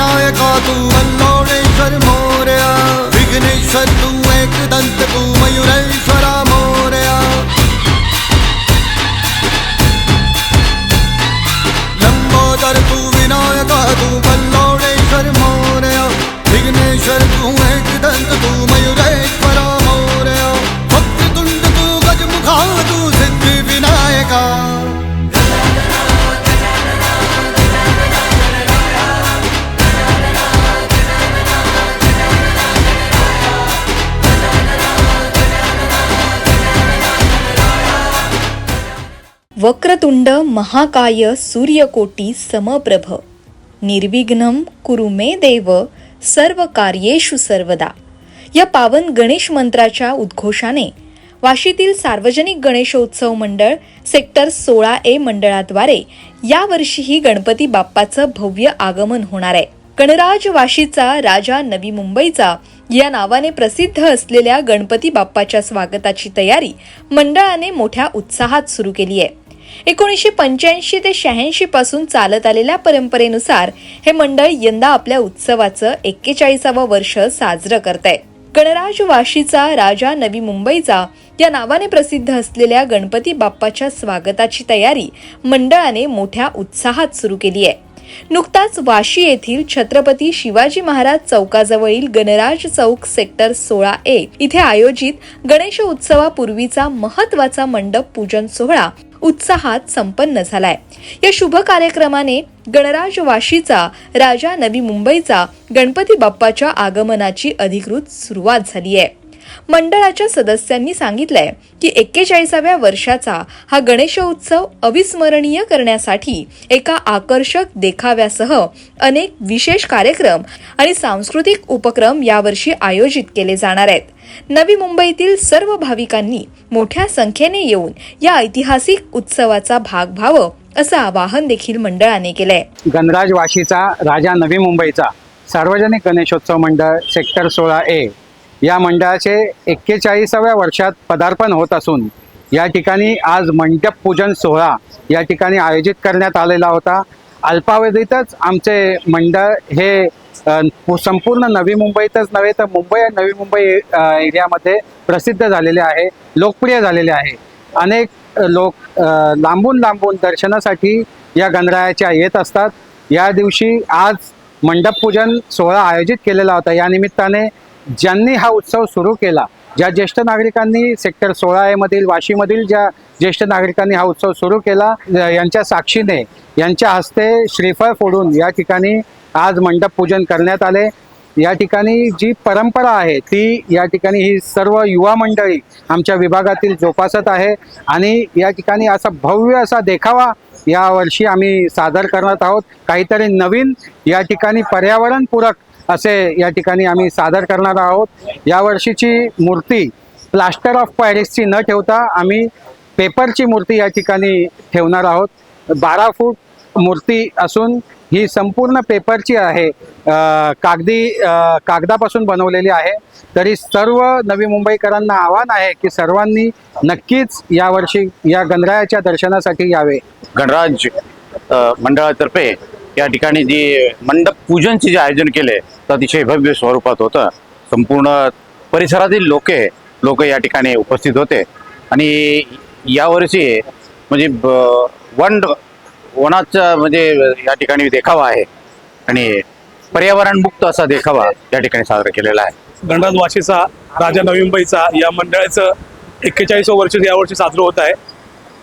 विनायका तू अल्लोणेश्वर मोर्या विघ्नेश्वर तू एकदंत तू मयुरेश्वरा वक्रतुंड महाकाय सूर्यकोटी समप्रभ। निर्विघ्नम कुरु मे देव सर्व कार्येषु सर्वदा। या पावन गणेश मंत्राच्या उद्घोषाने वाशीतील सार्वजनिक गणेशोत्सव मंडळ सेक्टर सोळा ए मंडळाद्वारे यावर्षीही गणपती बाप्पाचं भव्य आगमन होणार आहे. गणराज वाशीचा राजा नवी मुंबईचा या नावाने प्रसिद्ध असलेल्या गणपती बाप्पाच्या स्वागताची तयारी मंडळाने मोठ्या उत्साहात सुरू केली आहे. एकोणीसशे पंच्याऐंशी ते शहाऐंशी पासून चालत आलेल्या परंपरेनुसार हे मंडळ यंदा आपल्या उत्सवाचं एक्केचाळीसावं वर्ष साजरं करत आहे गणराज वाशीचा राजा नवी मुंबईचा या नावाने प्रसिद्ध असलेल्या गणपती बाप्पाच्या स्वागताची तयारी मंडळाने मोठ्या उत्साहात सुरू केली आहे. नुकताच वाशी येथील छत्रपती शिवाजी महाराज चौकाजवळील गणराज चौक सेक्टर सोळा ए इथे आयोजित गणेश उत्सवापूर्वीचा महत्त्वाचा मंडप पूजन सोहळा उत्साहात संपन्न झालाय. या शुभ कार्यक्रमाने गणराज वाशीचा राजा नवी मुंबईचा गणपती बाप्पाच्या आगमनाची अधिकृत सुरुवात झाली आहे मंडळाच्या सदस्यांनी सांगितलंय की एक्केचाळीसाव्या वर्षाचा हा गणेशोत्सव अविस्मरणीय करण्यासाठी एका आकर्षक देखाव्यासह अनेक विशेष कार्यक्रम आणि सांस्कृतिक उपक्रम यावर्षी आयोजित केले जाणार आहेत. नवी मुंबईतील सर्व भाविकांनी मोठ्या संख्येने येऊन या ऐतिहासिक उत्सवाचा भाग व्हावं असं आवाहन देखील मंडळाने केलंय. गणराज वाशीचा राजा नवी मुंबईचा सार्वजनिक गणेशोत्सव मंडळ सेक्टर सोळा ए या मंडळाचे एक्केचाळीसाव्या वर्षात पदार्पण होत असून या ठिकाणी आज मंडप पूजन सोहळा या ठिकाणी आयोजित करण्यात आलेला होता. अल्पावधीतच आमचे मंडळ हे संपूर्ण नवी मुंबईतच नव्हे तर मुंबई आणि नवी मुंबई एरियामध्ये प्रसिद्ध झालेले आहे लोकप्रिय झालेले आहे. अनेक लोक लांबून लांबून दर्शनासाठी या गणरायाच्या येत असतात. या दिवशी आज मंडप पूजन सोहळा आयोजित केलेला होता. या निमित्ताने ज्यांनी हा उत्सव सुरू केला ज्या ज्येष्ठ नागरिकांनी सेक्टर सोळा ए मधील वाशीमधील ज्या ज्येष्ठ नागरिकांनी हा उत्सव सुरू केला यांच्या साक्षीने यांच्या हस्ते श्रीफळ फोडून या ठिकाणी आज मंडप पूजन करण्यात आले. या ठिकाणी जी परंपरा आहे ती या ठिकाणी ही सर्व युवा मंडळी आमच्या विभागातील जोपासत आहे आणि या ठिकाणी असा भव्य असा देखावा या वर्षी आम्ही सादर करत आहोत. काहीतरी नवीन या ठिकाणी पर्यावरणपूरक असे या ठिकाणी आम्ही सादर करणार आहोत. या वर्षीची मूर्ती प्लास्टर ऑफ पॅरिसची न ठेवता आम्ही पेपरची मूर्ती या ठिकाणी ठेवणार आहोत. बारा फूट मूर्ती असून ही संपूर्ण पेपरची आहे. कागदी कागदापासून बनवलेली आहे. तरी सर्व नवी मुंबईकरांना आव्हान आहे की सर्वांनी नक्कीच यावर्षी या गणरायाच्या दर्शनासाठी यावे. गणराज मंडळातर्फे या ठिकाणी जी मंडप पूजनचे जे आयोजन केले तर अतिशय भव्य स्वरूपात होतं. संपूर्ण परिसरातील लोके लोक या ठिकाणी उपस्थित होते. आणि यावर्षी म्हणजे ब- वन वनाचा म्हणजे या ठिकाणी देखावा आहे. आणि पर्यावरणमुक्त असा देखावा या ठिकाणी साजरा केलेला आहे. गणराज वाशीचा राजा नवी मुंबईचा या मंडळाचं एक्केचाळीस वर्ष यावर्षी साजरं होत आहे.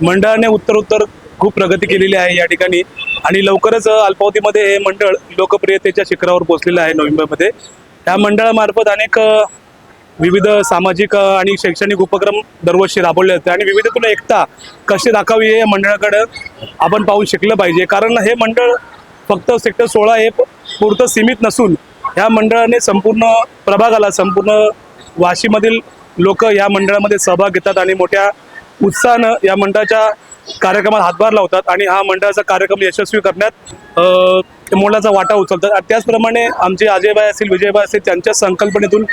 मंडळाने उत्तरोत्तर खूप प्रगती केलेली आहे या ठिकाणी. आणि लवकरच अल्पावधीमध्ये हे मंडळ लोकप्रियतेच्या शिखरावर पोहोचलेलं आहे नोव्हेंबरमध्ये. त्या या मंडळामार्फत अनेक विविध सामाजिक आणि शैक्षणिक उपक्रम दरवर्षी राबवले जाते आणि विविधतेतून एकता कशी दाखावी हे मंडळाकडे आपण पाहून शिकलं पाहिजे. कारण हे मंडळ फक्त सेक्टर सोळा हे पुरतं सीमित नसून ह्या मंडळाने संपूर्ण प्रभागाला संपूर्ण वाशीमधील लोक या मंडळामध्ये सहभाग घेतात आणि मोठ्या उत्साहानं या मंडळाच्या कार्यक्रमात हातभार लावतात आणि हा मंडळाचा कार्यक्रम यशस्वी करण्यात मोलाचा वाटा उचलतात. त्याचप्रमाणे आमचे अजयबाई असतील विजयबाई असतील त्यांच्या संकल्पनेतून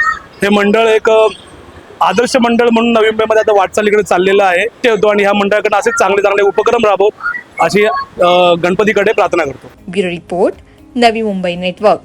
हे मंडळ एक आदर्श मंडळ म्हणून नवी मुंबईमध्ये आता वाटचालीकडे चाललेलं आहे. ते होतो आणि ह्या मंडळाकडे असे चांगले चांगले उपक्रम राबवत अशी गणपतीकडे प्रार्थना करतो. Bureau report Navi Mumbai network.